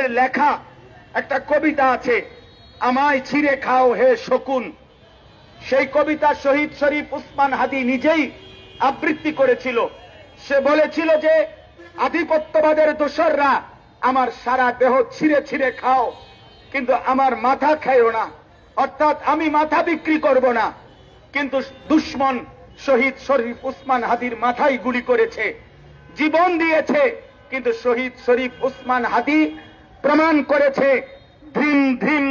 হাদির লেখা একটা কবিতা আছে, আমায় ছিঁড়ে খাও হে শকুন। সেই কবিতা শহীদ শরীফ উসমান হাদি নিজেই আবৃত্তি করেছিল। সে বলেছিল যে, আধিপত্যবাদের দোসররা আমার সারা দেহ ছিঁড়ে ছিঁড়ে খাও, কিন্তু আমার মাথা খাইও না। অর্থাৎ আমি মাথা বিক্রি করব না। কিন্তু দুশ্মন শহীদ শরীফ উসমান হাদির মাথায় গুলি করেছে। জীবন দিয়েছে, কিন্তু শহীদ শরীফ উসমান হাদি প্রমাণ করেছে, ধিম ধিম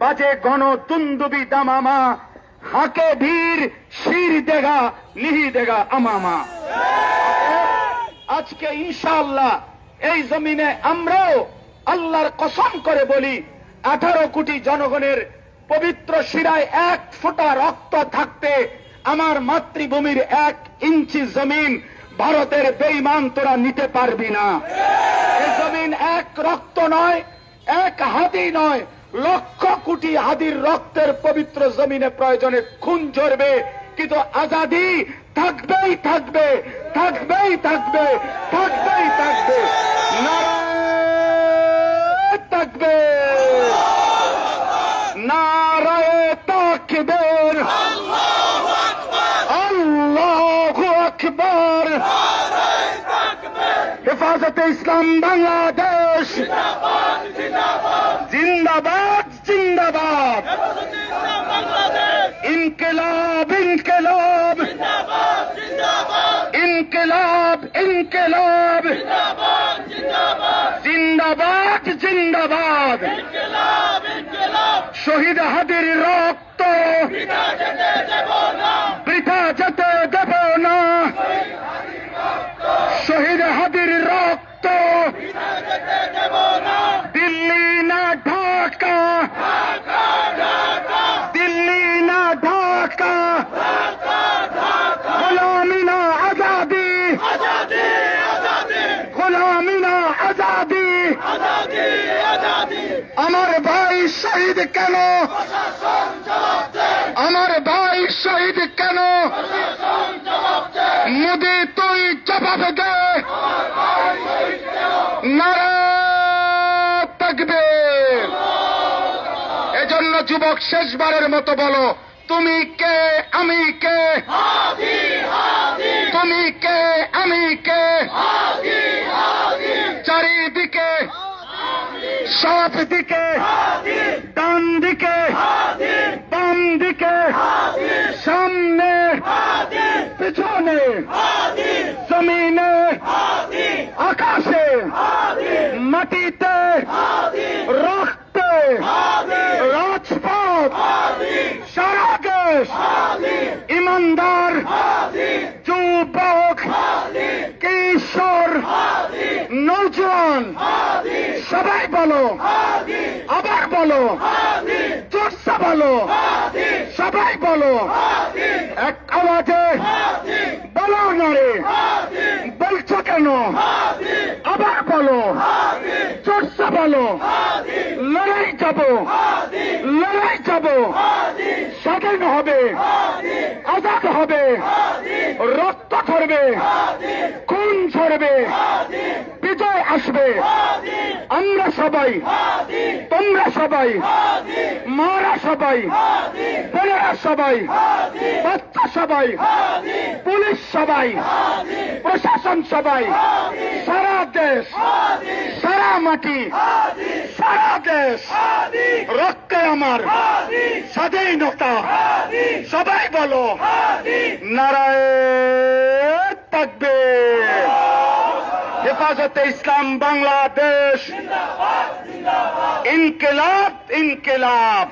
বাজে গণ তুন্দুবি দামামা, হাকে ধীর শির দেগা লিহি দেগা আমামা। আজকে ইনশাআল্লাহ এই জমিনে আমরাও আল্লাহর কসম করে বলি, আঠারো কোটি জনগণের পবিত্র শিরায় এক ফোঁটা রক্ত থাকতে আমার মাতৃভূমির এক ইঞ্চি জমিন ভারতের বেইমান তোরা নিতে পারবি না। এ জমিন এক রক্ত নয়, এক হাতি নয়, লক্ষ কোটি হাদির রক্তের পবিত্র জমিনে প্রয়োজনে খুন ঝরবে, কিন্তু আজাদি থাকবেই থাকবে থাকবেই থাকবে থাকবেই থাকবে। নারায় আকবার। হেফাজতে ইসলাম বাংলাদেশ। জিন্দাবাদ জিন্দাবাদ। ইনকিলাব ইনকিলাব। ইনকিলাব ইনকিলাব। জিন্দাবাদ জিন্দাবাদ। শহীদ হাদির রক্ত। বৃথা যেতে দেব না শহীদ হাদির রক্ত। দিল্লি না ঢাকা। দিল্লি না ঢাকা। গোলামি না আজাদি। গোলামি না আজাদি। আমার ভাই শহীদ কেন? আমার ভাই শহীদ কেন? মোদি তুই এজন্য যুবক শেষবারের মতো বলো, তুমি কে, আমি কে? তুমি কে, আমি কে? চারিদিকে সব দিকে ডান দিকে বাম দিকে সামনে পিছনে। জমিনে। আকাশে। মাটিতে। রক্তে। রাজপথ। সারা দেশ ইমানদার। যুবক। কিশোর। নৌজওয়ান। সবাই বলো। আবার বলো। চর্চা বলো। সবাই বলো। এক আওয়াজে বলো না রে বলছো কেন? আবার বলো। চর্চা বলো। লড়াই যাব। লড়াই যাব। স্বাধীন হবে। আজাদ হবে। রক্ত ঝরবে। খুন ঝরবে। বিজয় আসবে। আমরা সবাই, তোমরা সবাই, মারা সবাই বোনেরা সবাই, বাচ্চা সবাই, পুলিশ সবাই, প্রশাসন সবাই, সারা দেশ, সারা মাটি, সারা দেশ, রক্তে আমার স্বাধীনতা। সবাই বলো, নারায়ণ থাকবে। হেফাজতে ইসলাম বাংলাদেশ। ইনকিলাব ইনকিলাব।